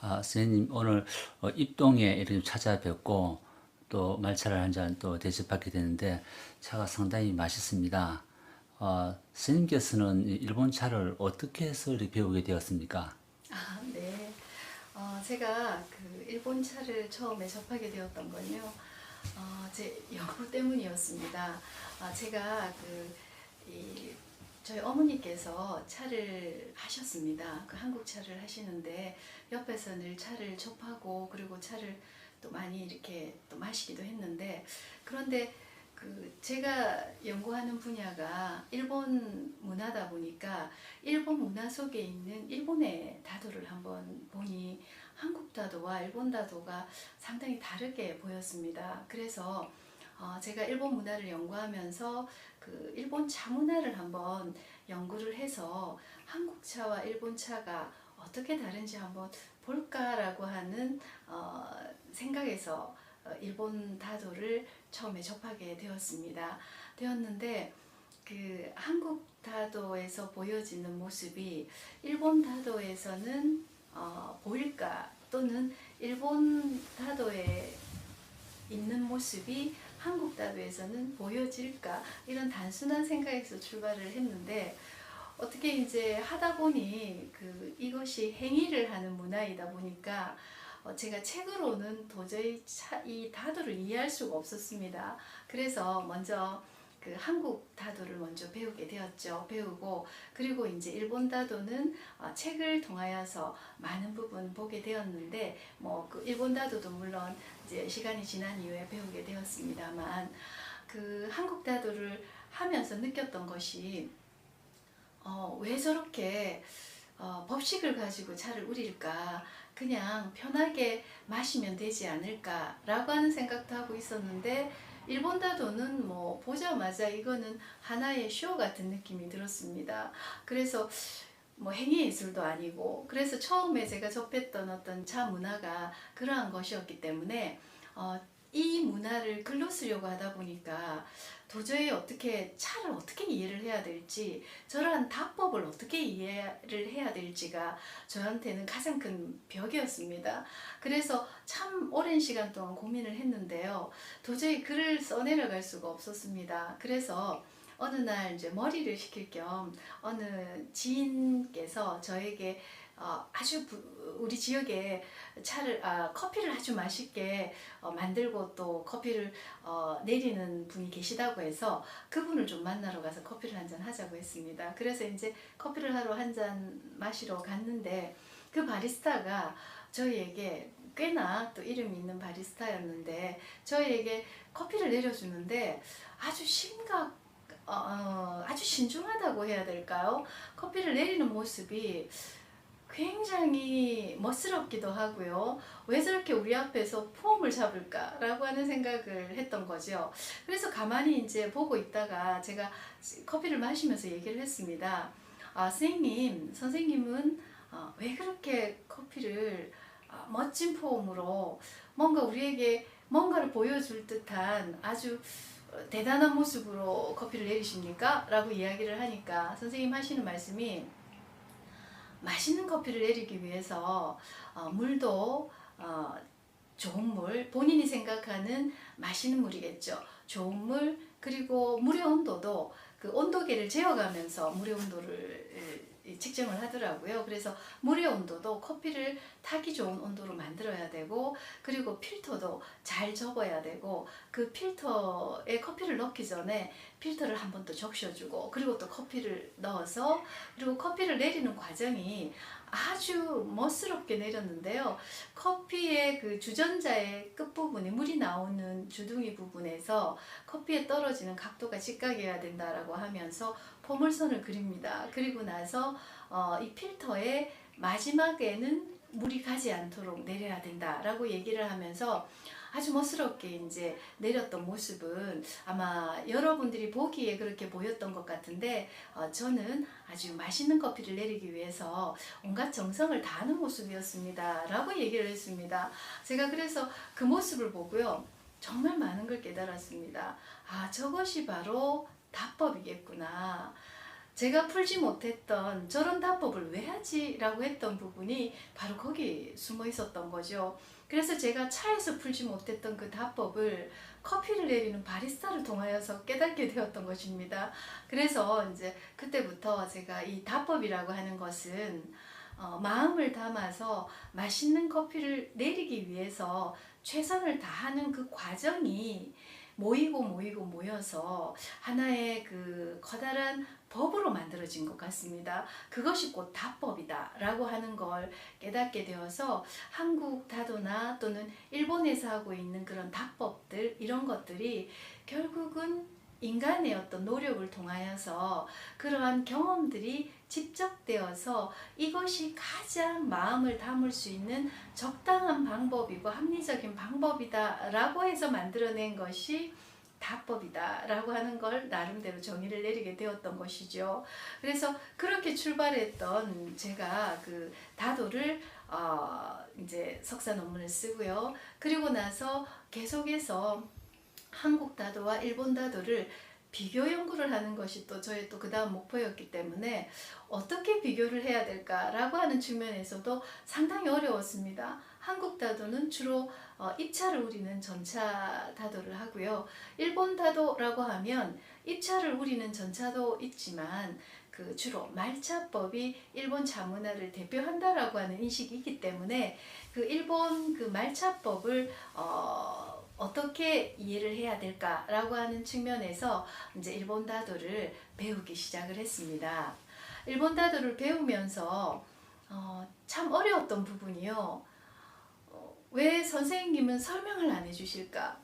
아, 선생님 오늘 어, 입동에 이렇게 찾아뵙고 또 말차를 한 잔 또 대접받게 되는데 차가 상당히 맛있습니다. 어, 선생님께서는 이 일본 차를 어떻게 해서 배우게 되었습니까? 아, 네. 어, 제가 그 일본 차를 처음에 접하게 되었던 건요. 어, 제 연구 때문이었습니다. 아, 제가 그, 이, 저희 어머니께서 차를 하셨습니다. 그 한국 차를 하시는데 옆에서 늘 차를 접하고 그리고 차를 또 많이 이렇게 또 마시기도 했는데 그런데 그 제가 연구하는 분야가 일본 문화다 보니까 일본 문화 속에 있는 일본의 다도를 한번 보니 한국 다도와 일본 다도가 상당히 다르게 보였습니다. 그래서 어, 제가 일본 문화를 연구하면서 그 일본 차 문화를 한번 연구를 해서 한국 차와 일본 차가 어떻게 다른지 한번 볼까라고 하는 어, 생각에서 어, 일본 다도를 처음에 접하게 되었습니다. 되었는데 그 한국 다도에서 보여지는 모습이 일본 다도에서는 어, 보일까 또는 일본 다도에 있는 모습이 한국 다도에서는 보여질까 이런 단순한 생각에서 출발을 했는데 어떻게 이제 하다 보니 그 이것이 행위를 하는 문화이다 보니까 어, 제가 책으로는 도저히 차, 이 다도를 이해할 수가 없었습니다. 그래서 먼저 그 한국 다도를 먼저 배우게 되었죠. 배우고 그리고 이제 일본 다도는 어, 책을 통하여서 많은 부분 보게 되었는데 뭐 그 일본 다도도 물론 이제 시간이 지난 이후에 배우게 되었습니다만 그 한국 다도를 하면서 느꼈던 것이 어, 왜 저렇게 어, 법칙을 가지고 차를 우릴까 그냥 편하게 마시면 되지 않을까 라고 하는 생각도 하고 있었는데 일본 다도는 뭐 보자마자 이거는 하나의 쇼 같은 느낌이 들었습니다. 그래서 뭐 행위 예술도 아니고 그래서 처음에 제가 접했던 어떤 차 문화가 그러한 것이었기 때문에 어, 이 문화를 글로 쓰려고 하다 보니까 도저히 어떻게 차를 어떻게 이해를 해야 될지 저러한 답법을 어떻게 이해를 해야 될지가 저한테는 가장 큰 벽이었습니다. 그래서 참 오랜 시간 동안 고민을 했는데요. 도저히 글을 써내려갈 수가 없었습니다. 그래서 어느 날 이제 머리를 식힐 겸 어느 지인께서 저에게 어, 아주 부- 우리 지역에 차를 아, 커피를 아주 맛있게 어, 만들고 또 커피를 어, 내리는 분이 계시다고 해서 그분을 좀 만나러 가서 커피를 한 잔 하자고 했습니다. 그래서 이제 커피를 하러 한 잔 마시러 갔는데 그 바리스타가 저희에게 꽤나 또 이름이 있는 바리스타였는데 저희에게 커피를 내려주는데 아주 심각 어, 어, 아주 신중하다고 해야 될까요? 커피를 내리는 모습이 굉장히 멋스럽기도 하고요. 왜 저렇게 우리 앞에서 폼을 잡을까라고 하는 생각을 했던 거죠. 그래서 가만히 이제 보고 있다가 제가 커피를 마시면서 얘기를 했습니다. 아, 선생님, 선생님은 어, 왜 그렇게 커피를 아, 멋진 폼으로 뭔가 우리에게 뭔가를 보여줄 듯한 아주 어, 대단한 모습으로 커피를 내리십니까? 라고 이야기를 하니까 선생님 하시는 말씀이 맛있는 커피를 내리기 위해서 어, 물도 어, 좋은 물, 본인이 생각하는 맛있는 물이겠죠. 좋은 물, 그리고 물의 온도도 그 온도계를 재어가면서 물의 온도를 에, 측정을 하더라고요. 그래서 물의 온도도 커피를 타기 좋은 온도로 만들어야 되고, 그리고 필터도 잘 접어야 되고, 그 필터에 커피를 넣기 전에 필터를 한 번 더 적셔주고, 그리고 또 커피를 넣어서, 그리고 커피를 내리는 과정이 아주 멋스럽게 내렸는데요. 커피의 그 주전자의 끝부분에 물이 나오는 주둥이 부분에서 커피에 떨어지는 각도가 직각이어야 된다라고 하면서 포물선을 그립니다. 그리고 나서 어, 이 필터의 마지막에는 물이 가지 않도록 내려야 된다라고 얘기를 하면서 아주 멋스럽게 이제 내렸던 모습은 아마 여러분들이 보기에 그렇게 보였던 것 같은데 어, 저는 아주 맛있는 커피를 내리기 위해서 온갖 정성을 다하는 모습이었습니다. 라고 얘기를 했습니다. 제가 그래서 그 모습을 보고요. 정말 많은 걸 깨달았습니다. 아, 저것이 바로 답법이겠구나. 제가 풀지 못했던 저런 답법을 왜 하지 라고 했던 부분이 바로 거기 숨어 있었던 거죠. 그래서 제가 차에서 풀지 못했던 그 답법을 커피를 내리는 바리스타를 통하여서 깨닫게 되었던 것입니다. 그래서 이제 그때부터 제가 이 답법이라고 하는 것은 어, 마음을 담아서 맛있는 커피를 내리기 위해서 최선을 다하는 그 과정이 모이고 모이고 모여서 하나의 그 커다란 법으로 만들어진 것 같습니다. 그것이 곧 답법이다 라고 하는 걸 깨닫게 되어서 한국 다도나 또는 일본에서 하고 있는 그런 답법들 이런 것들이 결국은 인간의 어떤 노력을 통하여서 그러한 경험들이 집적되어서 이것이 가장 마음을 담을 수 있는 적당한 방법이고 합리적인 방법이다 라고 해서 만들어낸 것이 답법이다 라고 하는 걸 나름대로 정의를 내리게 되었던 것이죠. 그래서 그렇게 출발했던 제가 그 다도를 어 이제 석사 논문을 쓰고요. 그리고 나서 계속해서 한국 다도와 일본 다도를 비교 연구를 하는 것이 또 저의 또 그 다음 목표였기 때문에 어떻게 비교를 해야 될까라고 하는 측면에서도 상당히 어려웠습니다. 한국 다도는 주로 어, 입차를 우리는 전차 다도를 하고요. 일본 다도라고 하면 입차를 우리는 전차도 있지만 그 주로 말차법이 일본 차문화를 대표한다라고 하는 인식이 있기 때문에 그 일본 그 말차법을 어, 어떻게 이해를 해야 될까라고 하는 측면에서 이제 일본 다도를 배우기 시작을 했습니다. 일본 다도를 배우면서 어, 참 어려웠던 부분이요. 어, 왜 선생님은 설명을 안 해주실까?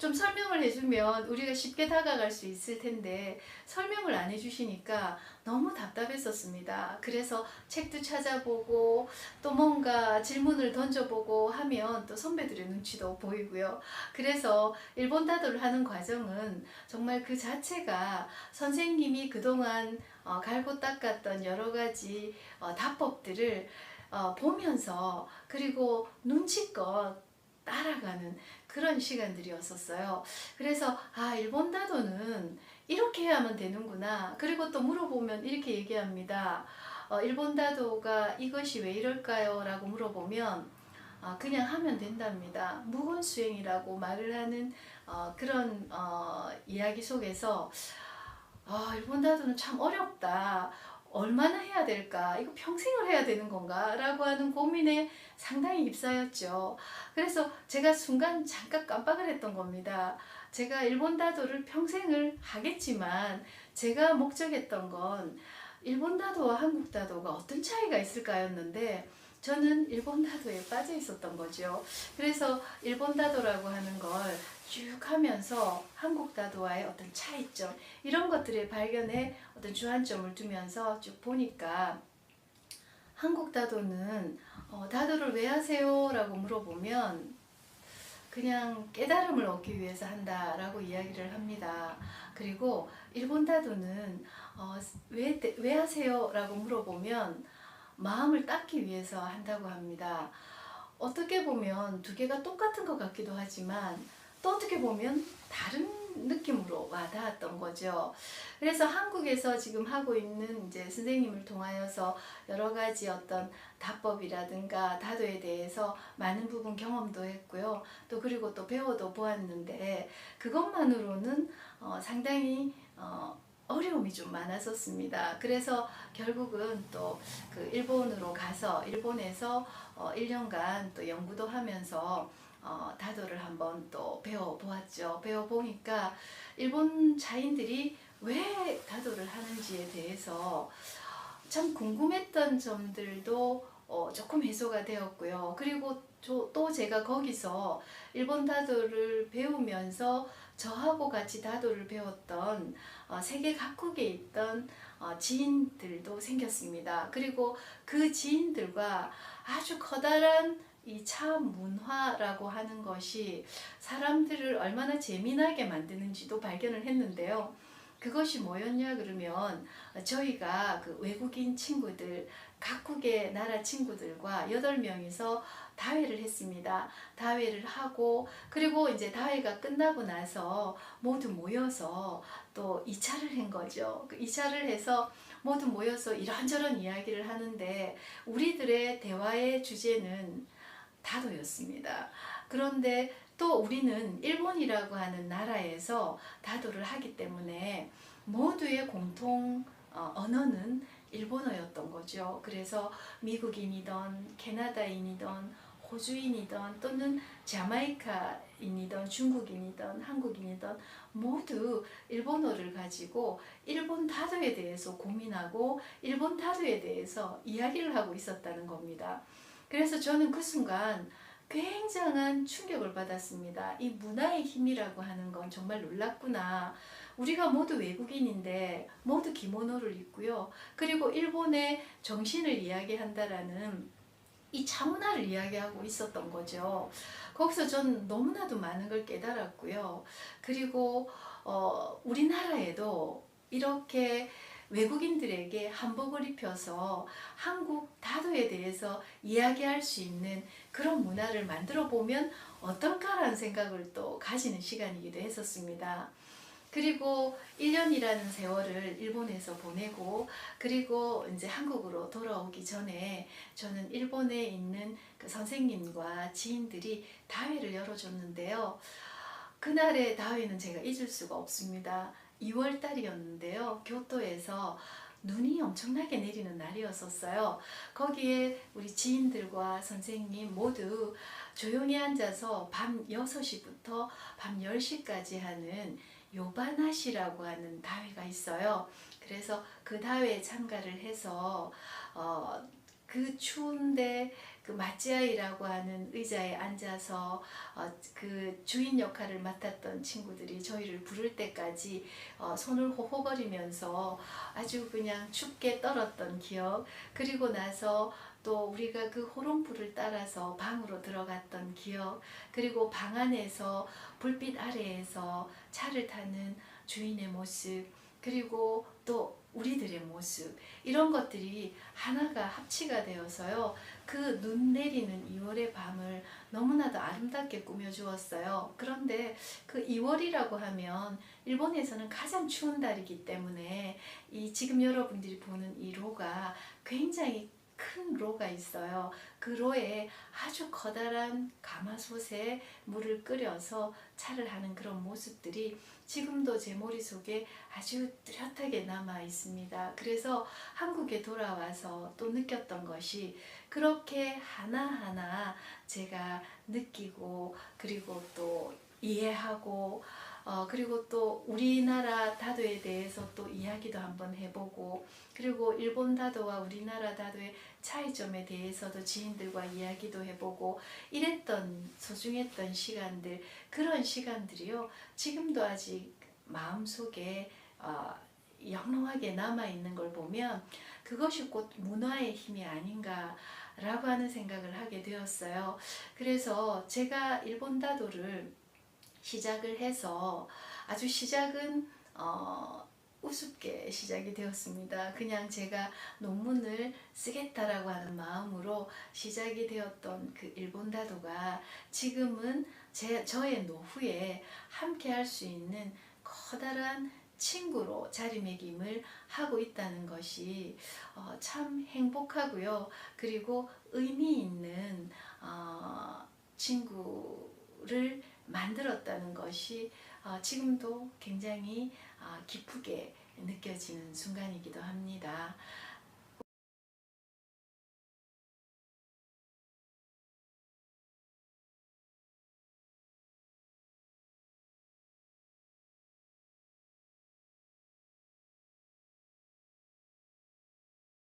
좀 설명을 해주면 우리가 쉽게 다가갈 수 있을 텐데 설명을 안 해주시니까 너무 답답했었습니다. 그래서 책도 찾아보고 또 뭔가 질문을 던져보고 하면 또 선배들의 눈치도 보이고요. 그래서 일본 다도를 하는 과정은 정말 그 자체가 선생님이 그동안 어, 갈고 닦았던 여러 가지 어, 답법들을 어, 보면서 그리고 눈치껏 따라가는 그런 시간들이었었어요. 그래서 아 일본 다도는 이렇게 해야만 되는구나. 그리고 또 물어보면 이렇게 얘기합니다. 어, 일본 다도가 이것이 왜 이럴까요? 라고 물어보면 아, 그냥 하면 된답니다. 무건 수행이라고 말을 하는 어, 그런 어, 이야기 속에서 아, 일본 다도는 참 어렵다. 얼마나 해야 될까? 이거 평생을 해야 되는 건가? 라고 하는 고민에 상당히 휩싸였죠. 그래서 제가 순간 잠깐 깜빡을 했던 겁니다. 제가 일본 다도를 평생을 하겠지만 제가 목적했던 건 일본 다도와 한국 다도가 어떤 차이가 있을까였는데 저는 일본 다도에 빠져 있었던 거죠. 그래서 일본 다도라고 하는 걸 쭉 하면서 한국 다도와의 어떤 차이점 이런 것들을 발견해 어떤 주안점을 두면서 쭉 보니까 한국 다도는 어, 다도를 왜 하세요? 라고 물어보면 그냥 깨달음을 얻기 위해서 한다라고 이야기를 합니다. 그리고 일본 다도는 어, 왜, 왜 하세요? 라고 물어보면 마음을 닦기 위해서 한다고 합니다. 어떻게 보면 두 개가 똑같은 것 같기도 하지만 또 어떻게 보면 다른 느낌으로 와닿았던 거죠. 그래서 한국에서 지금 하고 있는 이제 선생님을 통하여서 여러 가지 어떤 답법이라든가 다도에 대해서 많은 부분 경험도 했고요. 또 그리고 또 배워도 보았는데 그것만으로는 어, 상당히 어, 어려움이 좀 많았었습니다. 그래서 결국은 또 그 일본으로 가서 일본에서 어 1년간 또 연구도 하면서 어 다도를 한번 또 배워 보았죠. 배워 보니까 일본 자인들이 왜 다도를 하는지에 대해서 참 궁금했던 점들도 어 조금 해소가 되었고요. 그리고 저- 또 제가 거기서 일본 다도를 배우면서 저하고 같이 다도를 배웠던 어, 세계 각국에 있던 어, 지인들도 생겼습니다. 그리고 그 지인들과 아주 커다란 이 차 문화라고 하는 것이 사람들을 얼마나 재미나게 만드는지도 발견을 했는데요. 그것이 뭐였냐 그러면 저희가 그 외국인 친구들 각국의 나라 친구들과 여덟 명이서 다회를 했습니다. 다회를 하고 그리고 이제 다회가 끝나고 나서 모두 모여서 또 2차를 한 거죠. 그 2차를 해서 모두 모여서 이런저런 이야기를 하는데 우리들의 대화의 주제는 다도였습니다. 그런데 또 우리는 일본이라고 하는 나라에서 다도를 하기 때문에 모두의 공통 어, 언어는 일본어였던 거죠. 그래서 미국인이던 캐나다인이던 호주인이던 또는 자마이카인이던 중국인이던 한국인이던 모두 일본어를 가지고 일본 다도에 대해서 고민하고 일본 다도에 대해서 이야기를 하고 있었다는 겁니다. 그래서 저는 그 순간 굉장한 충격을 받았습니다. 이 문화의 힘이라고 하는 건 정말 놀랍구나. 우리가 모두 외국인인데 모두 기모노를 입고요. 그리고 일본의 정신을 이야기한다라는 이 차문화를 이야기하고 있었던 거죠. 거기서 전 너무나도 많은 걸 깨달았고요. 그리고 어, 우리나라에도 이렇게 외국인들에게 한복을 입혀서 한국 다도에 대해서 이야기할 수 있는 그런 문화를 만들어 보면 어떨까라는 생각을 또 가지는 시간이기도 했었습니다. 그리고 1년이라는 세월을 일본에서 보내고 그리고 이제 한국으로 돌아오기 전에 저는 일본에 있는 그 선생님과 지인들이 다회를 열어줬는데요. 그날의 다회는 제가 잊을 수가 없습니다. 2월 달이었는데요. 교토에서 눈이 엄청나게 내리는 날이었었어요. 거기에 우리 지인들과 선생님 모두 조용히 앉아서 밤 6시부터 밤 10시까지 하는 요바나시라고 하는 다회가 있어요. 그래서 그 다회에 참가를 해서 어, 그 추운데 그 마찌아이라고 하는 의자에 앉아서 어, 그 주인 역할을 맡았던 친구들이 저희를 부를 때까지 어, 손을 호호거리면서 아주 그냥 춥게 떨었던 기억. 그리고 나서 또 우리가 그 호롱불을 따라서 방으로 들어갔던 기억. 그리고 방 안에서 불빛 아래에서 차를 타는 주인의 모습. 그리고 또 우리들의 모습 이런 것들이 하나가 합치가 되어서요 그 눈 내리는 2월의 밤을 너무나도 아름답게 꾸며 주었어요. 그런데 그 2월이라고 하면 일본에서는 가장 추운 달이기 때문에 이 지금 여러분들이 보는 이 로가 굉장히 큰 로가 있어요. 그 로에 아주 커다란 가마솥에 물을 끓여서 차를 하는 그런 모습들이 지금도 제 머릿속에 아주 뚜렷하게 남아 있습니다. 그래서 한국에 돌아와서 또 느꼈던 것이 그렇게 하나하나 제가 느끼고 그리고 또 이해하고 어, 그리고 또 우리나라 다도에 대해서 또 이야기도 한번 해보고 그리고 일본 다도와 우리나라 다도의 차이점에 대해서도 지인들과 이야기도 해보고 이랬던 소중했던 시간들 그런 시간들이요 지금도 아직 마음속에 어, 영롱하게 남아 있는 걸 보면 그것이 곧 문화의 힘이 아닌가 라고 하는 생각을 하게 되었어요. 그래서 제가 일본 다도를 시작을 해서 아주 시작은 어, 우습게 시작이 되었습니다. 그냥 제가 논문을 쓰겠다라고 하는 마음으로 시작이 되었던 그 일본 다도가 지금은 제 저의 노후에 함께 할 수 있는 커다란 친구로 자리매김을 하고 있다는 것이 어, 참 행복하고요. 그리고 의미 있는 어, 친구를 만들었다는 것이 어, 지금도 굉장히 어, 기쁘게 느껴지는 순간이기도 합니다.